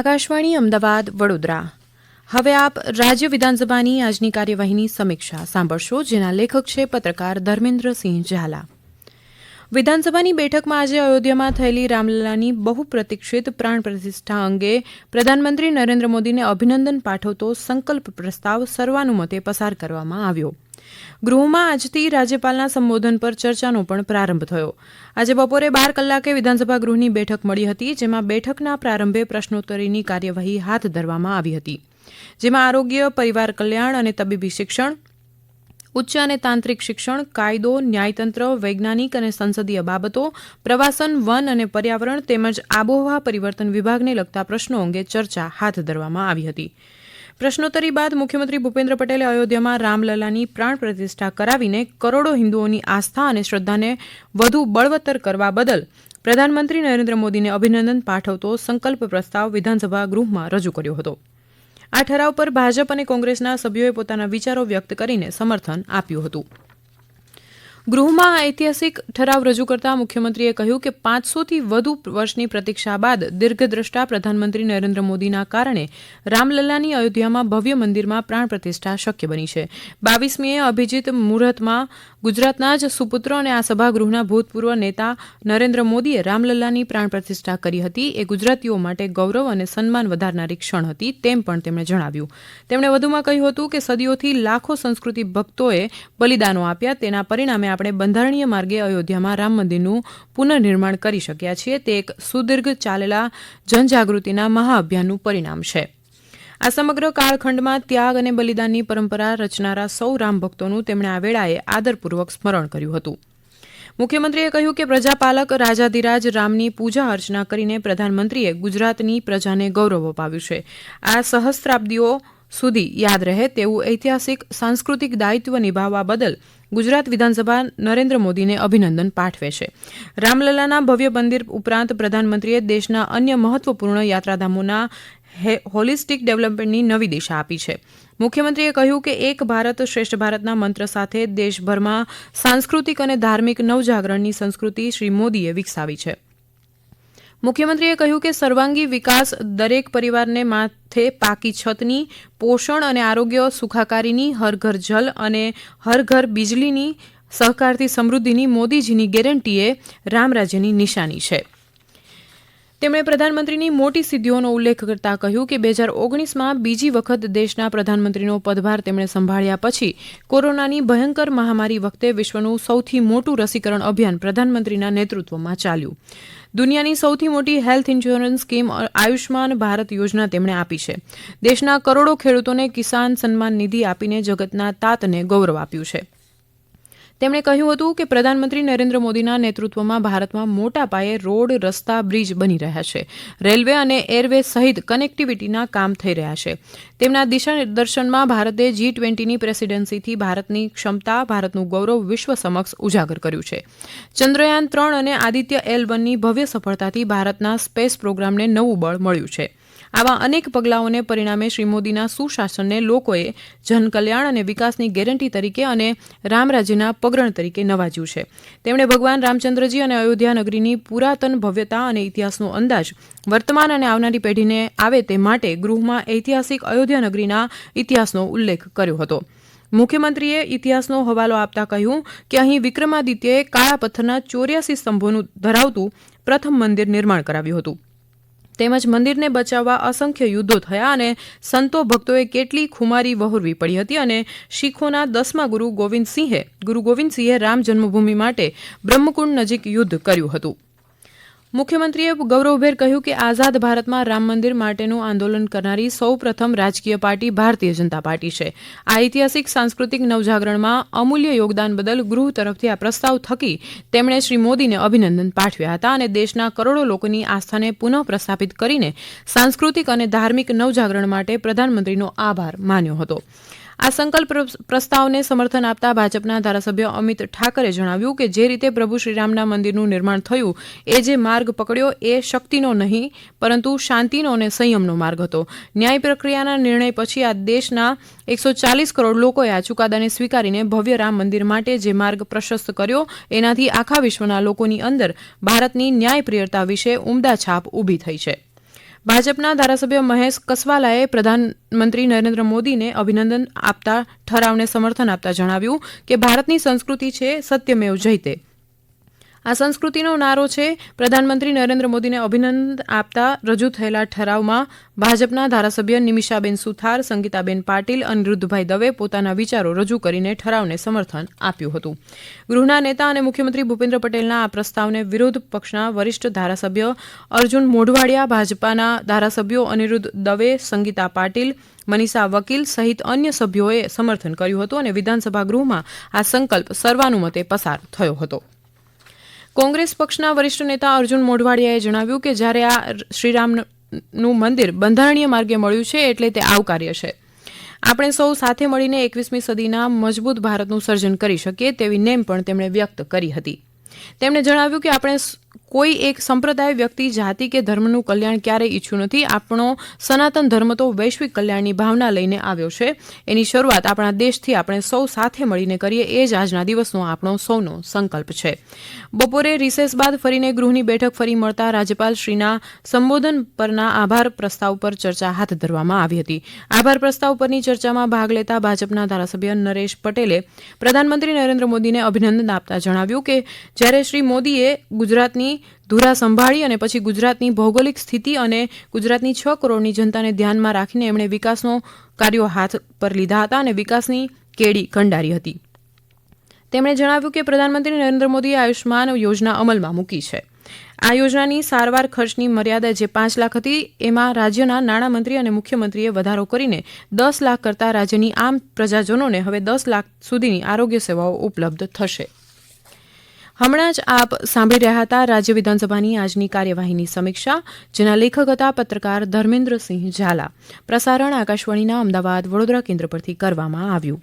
આકાશવાણી, અમદાવાદ, વડોદરા. હવે આપ રાજ્ય વિધાનસભાની આજની કાર્યવાહીની સમીક્ષા સાંભળશો, જેના લેખક છે પત્રકાર ધર્મેન્દ્રસિંહ ઝાલા. વિધાનસભાની બેઠકમાં આજે અયોધ્યામાં થયેલી રામલલાની બહુપ્રતીક્ષિત પ્રાણ પ્રતિષ્ઠા અંગે પ્રધાનમંત્રી નરેન્દ્ર મોદીને અભિનંદન પાઠવતો સંકલ્પ પ્રસ્તાવ સર્વાનુમતે પસાર કરવામાં આવ્યો. ગૃહમાં આજથી રાજ્યપાલના સંબોધન પર ચર્ચાનો પણ પ્રારંભ થયો. આજે બપોરે બાર કલાકે વિધાનસભા ગૃહની બેઠક મળી હતી, જેમાં બેઠકના પ્રારંભે પ્રશ્નોત્તરીની કાર્યવાહી હાથ ધરવામાં આવી હતી. જેમાં આરોગ્ય, પરિવાર કલ્યાણ અને તબીબી શિક્ષણ, ઉચ્ચ અને તાંત્રિક શિક્ષણ, કાયદો, ન્યાયતંત્ર, વૈજ્ઞાનિક અને સંસદીય બાબતો, પ્રવાસન, વન અને પર્યાવરણ તેમજ આબોહવા પરિવર્તન વિભાગને લગતા પ્રશ્નો અંગે ચર્ચા હાથ ધરવામાં આવી હતી. પ્રશ્નોત્તરી બાદ મુખ્યમંત્રી ભૂપેન્દ્ર પટેલે અયોધ્યામાં રામલલાની પ્રાણ પ્રતિષ્ઠા કરાવીને કરોડો હિન્દુઓની આસ્થા અને શ્રદ્ધાને વધુ બળવત્તર કરવા બદલ પ્રધાનમંત્રી નરેન્દ્ર મોદીને અભિનંદન પાઠવતો સંકલ્પ પ્રસ્તાવ વિધાનસભા ગૃહમાં રજૂ કર્યો હતો. આ ઠરાવ પર ભાજપ અને કોંગ્રેસના સભ્યોએ પોતાના વિચારો વ્યક્ત કરીને સમર્થન આપ્યું હતું. ગૃહમાં આ ઐતિહાસિક ઠરાવ રજૂ કરતા મુખ્યમંત્રીએ કહ્યું કે પાંચસોથી વધુ વર્ષની પ્રતીક્ષા બાદ દીર્ઘદ્રષ્ટા પ્રધાનમંત્રી નરેન્દ્ર મોદીના કારણે રામલલ્લાની અયોધ્યામાં ભવ્ય મંદિરમાં પ્રાણ પ્રતિષ્ઠા શક્ય બની છે. બાવીસમીએ અભિજીત મુહૂર્તમાં ગુજરાતના જ સુપુત્ર અને આ સભાગૃહના ભૂતપૂર્વ નેતા નરેન્દ્ર મોદીએ રામલલ્લાની પ્રાણ પ્રતિષ્ઠા કરી હતી. એ ગુજરાતીઓ માટે ગૌરવ અને સન્માન વધારનારી ક્ષણ હતી તેમ પણ તેમણે જણાવ્યું. તેમણે વધુમાં કહ્યું હતું કે સદીઓથી લાખો સંસ્કૃતિ ભક્તોએ બલિદાનો આપ્યા. તેના પરિણામે આપણે બંધારણીય માર્ગે અયોધ્યામાં રામ મંદિરનું પુનઃનિર્માણ કરી શક્યા છીએ, તે એક સુદીર્ઘ ચાલેલા જનજાગૃતિના મહાઅભિયાનનું પરિણામ છે. આ સમગ્ર કાળખંડમાં ત્યાગ અને બલિદાનની પરંપરા રચનારા સૌ રામ ભક્તોનું તેમણે આ વેળાએ આદરપૂર્વક સ્મરણ કર્યું હતું. મુખ્યમંત્રીએ કહ્યું કે પ્રજાપાલક રાજાધિરાજ રામની પૂજા અર્ચના કરીને પ્રધાનમંત્રીએ ગુજરાતની પ્રજાને ગૌરવ અપાવ્યું છે. આ સહસ્ત્રાબ્દીઓ સુધી યાદ રહે તેવું ઐતિહાસિક સાંસ્કૃતિક દાયિત્વ નિભાવવા બદલ ગુજરાત વિધાનસભા નરેન્દ્ર મોદીને અભિનંદન પાઠવે છે. રામલલાના ભવ્ય મંદિર ઉપરાંત પ્રધાનમંત્રીએ દેશના અન્ય મહત્વપૂર્ણ યાત્રાધામોના હોલિસ્ટિક ડેવલપમેન્ટની નવી દિશા આપી છે. મુખ્યમંત્રીએ કહ્યું કે એક ભારત શ્રેષ્ઠ ભારતના મંત્ર સાથે દેશભરમાં સાંસ્કૃતિક અને ધાર્મિક નવજાગરણની સંસ્કૃતિ શ્રી મોદીએ વિકસાવી છે. મુખ્યમંત્રીએ કહ્યું કે સર્વાંગી વિકાસ દરેક પરિવારને માથે પાકી છતની, પોષણ અને આરોગ્ય સુખાકારીની હર ઘર જલ અને હર ઘર બીજળીની સહકારથી સમૃદ્ધિની મોદીજીની ગેરંટીએ રામરાજ્યની નિશાની છે. તેમણે પ્રધાનમંત્રીની મોટી સિદ્ધિઓનો ઉલ્લેખ કરતા કહ્યું કે બે હજાર ઓગણીસમાં બીજી વખત દેશના પ્રધાનમંત્રીનો પદભાર તેમણે સંભાળ્યા પછી કોરોનાની ભયંકર મહામારી વખતે વિશ્વનું સૌથી મોટું રસીકરણ અભિયાન પ્રધાનમંત્રીના નેતૃત્વમાં ચાલ્યું. દુનિયાની સૌથી મોટી health insurance scheme Ayushman Bharat યોજના તેમણે આપી છે. દેશના કરોડો ખેડૂતોને કિસાન સન્માન નિધિ આપીને જગતના તાતને ગૌરવ આપ્યું છે. તેમણે કહ્યું હતું કે પ્રધાનમંત્રી નરેન્દ્ર મોદીના નેતૃત્વમાં ભારતમાં મોટા પાયે રોડ, રસ્તા, બ્રિજ બની રહ્યા છે. રેલવે અને એરવે સહિત કનેક્ટિવિટીના કામ થઈ રહ્યા છે. તેમના દિશાનિર્દેશનમાં ભારતે જી ટ્વેન્ટીની પ્રેસિડેન્સીથી ભારતની ક્ષમતા, ભારતનું ગૌરવ વિશ્વ સમક્ષ ઉજાગર કર્યું છે. ચંદ્રયાન ત્રણ અને આદિત્ય એલ વનની ભવ્ય સફળતાથી ભારતના સ્પેસ પ્રોગ્રામને નવું બળ મળ્યું છે. આવા અનેક પગલાઓને પરિણામે શ્રી મોદીના સુશાસનને લોકોએ જનકલ્યાણ અને વિકાસની ગેરંટી તરીકે અને રામરાજ્યના પગરણ તરીકે નવાજ્યું છે. તેમણે ભગવાન રામચંદ્રજી અને અયોધ્યા નગરીની પુરાતન ભવ્યતા અને ઇતિહાસનો અંદાજ વર્તમાન અને આવનારી પેઢીને આવે તે માટે ગૃહમાં ઐતિહાસિક અયોધ્યા નગરીના ઇતિહાસનો ઉલ્લેખ કર્યો હતો. મુખ્યમંત્રીએ ઇતિહાસનો હવાલો આપતા કહ્યું કે અહીં વિક્રમાદિત્યએ કાળા પથ્થરના ચોર્યાસી સ્તંભોનું ધરાવતું પ્રથમ મંદિર નિર્માણ કરાવ્યું હતું. તેમજ મંદિરને બચાવવા અસંખ્ય યુદ્ધો થયા અને સંતો ભક્તોએ કેટલી ખુમારી વહોરવી પડી હતી અને શીખોના દસમા ગુરુ ગોવિંદસિંહે ગુરુ ગોવિંદસિંહે રામ જન્મભૂમિ માટે બ્રહ્મકુંડ નજીક યુદ્ધ કર્યું હતું. મુખ્યમંત્રીએ ગૌરવભેર કહ્યું કે આઝાદ ભારતમાં રામ મંદિર માટેનું આંદોલન કરનારી સૌ પ્રથમ રાજકીય પાર્ટી ભારતીય જનતા પાર્ટી છે. આ ઐતિહાસિક સાંસ્કૃતિક નવજાગરણમાં અમૂલ્ય યોગદાન બદલ ગૃહ તરફથી આ પ્રસ્તાવ થકી તેમણે શ્રી મોદીને અભિનંદન પાઠવ્યા હતા અને દેશના કરોડો લોકોની આસ્થાને પુનઃ પ્રસ્થાપિત કરીને સાંસ્કૃતિક અને ધાર્મિક નવજાગરણ માટે પ્રધાનમંત્રીનો આભાર માન્યો હતો. આ સંકલ્પ પ્રસ્તાવને સમર્થન આપતા ભાજપના ધારાસભ્ય અમિત ઠાકરે જણાવ્યું કે જે રીતે પ્રભુ શ્રીરામના મંદિરનું નિર્માણ થયું, એ જે માર્ગ પકડ્યો એ શક્તિનો નહીં, પરંતુ શાંતિનો અને સંયમનો માર્ગ હતો. ન્યાય પ્રક્રિયાના નિર્ણય પછી આ દેશના એકસો ચાલીસ કરોડ લોકોએ આ ચુકાદાને સ્વીકારીને ભવ્ય રામ મંદિર માટે જે માર્ગ પ્રશસ્ત કર્યો, એનાથી આખા વિશ્વના લોકોની અંદર ભારતની ન્યાયપ્રિયતા વિશે ઉમદા છાપ ઊભી થઈ છે. ભાજપના ધારાસભ્ય મહેશ કસવાલાએ પ્રધાનમંત્રી નરેન્દ્ર મોદીને અભિનંદન આપતા ઠરાવને સમર્થન આપતા જણાવ્યું કે ભારતની સંસ્કૃતિ છે સત્યમેવ જયતે. આ સંસ્કૃતિનો નારો છે. પ્રધાનમંત્રી નરેન્દ્ર મોદીને અભિનંદન આપતા રજૂ થયેલા ઠરાવમાં ભાજપના ધારાસભ્ય નિમિષાબેન સુથાર, સંગીતાબેન પાટીલ અનિરુદ્ધભાઈ દવે પોતાના વિચારો રજૂ કરીને ઠરાવને સમર્થન આપ્યું હતું. ગૃહના નેતા અને મુખ્યમંત્રી ભૂપેન્દ્ર પટેલના આ પ્રસ્તાવને વિરોધ પક્ષના વરિષ્ઠ ધારાસભ્ય અર્જુન મોઢવાડિયા, ભાજપાના ધારાસભ્યો અનિરુદ્ધ દવે, સંગીતા પાટીલ, મનીષા વકીલ સહિત અન્ય સભ્યોએ સમર્થન કર્યું હતું અને વિધાનસભા ગૃહમાં આ સંકલ્પ સર્વાનુમતે પસાર થયો હતો. કોંગ્રેસ પક્ષના વરિષ્ઠ નેતા અર્જુન મોઢવાડિયાએ જણાવ્યું કે જ્યારે આ શ્રીરામનું મંદિર બંધારણીય માર્ગે મળ્યું છે એટલે તે આવકાર્ય છે. આપણે સૌ સાથે મળીને એકવીસમી સદીના મજબૂત ભારતનું સર્જન કરી શકીએ તેવી નેમ પણ તેમણે વ્યક્ત કરી હતી. તેમણે જણાવ્યું કે આપણે કોઈ એક સંપ્રદાય વ્યક્તિ, જાતિ કે ધર્મનું કલ્યાણ ક્યારેય ઈચ્છ્યું નથી. આપણો સનાતન ધર્મ તો વૈશ્વિક કલ્યાણની ભાવના લઈને આવ્યો છે. એની શરૂઆત આપણા દેશથી આપણે સૌ સાથે મળીને કરીએ એ જ આજના દિવસનો આપણો સૌનો સંકલ્પ છે. બપોરે રિસેસ બાદ ફરીને ગૃહની બેઠક ફરી મળતા રાજ્યપાલ શ્રીના સંબોધન પરના આભાર પ્રસ્તાવ પર ચર્ચા હાથ ધરવામાં આવી હતી. આભાર પ્રસ્તાવ પરની ચર્ચામાં ભાગ લેતા ભાજપના ધારાસભ્ય નરેશ પટેલે પ્રધાનમંત્રી નરેન્દ્ર મોદીને અભિનંદન આપતા જણાવ્યું કે જ્યારે શ્રી મોદીએ ગુજરાતની ધુરા સંભાળી અને પછી ગુજરાતની ભૌગોલિક સ્થિતિ અને ગુજરાતની છ કરોડની જનતાને ધ્યાનમાં રાખીને એમણે વિકાસનો કાર્યો હાથ પર લીધા હતા અને વિકાસની કેડી કંડારી હતી. તેમણે જણાવ્યું કે પ્રધાનમંત્રી નરેન્દ્ર મોદીએ આયુષ્માન યોજના અમલમાં મૂકી છે. આ યોજનાની સારવાર ખર્ચની મર્યાદા જે પાંચ લાખ હતી, એમાં રાજ્યના નાણામંત્રી અને મુખ્યમંત્રીએ વધારો કરીને દસ લાખ કરતાં રાજ્યની આમ પ્રજાજનોને હવે દસ લાખ સુધીની આરોગ્ય સેવાઓ ઉપલબ્ધ થશે. હમણાં જ આપ સાંભળી રહ્યા હતા રાજ્ય વિધાનસભાની આજની કાર્યવાહીની સમીક્ષા, જેના લેખક હતા પત્રકાર ધર્મેન્દ્રસિંહ ઝાલા. પ્રસારણ આકાશવાણીના અમદાવાદ વડોદરા કેન્દ્ર પરથી કરવામાં આવ્યું.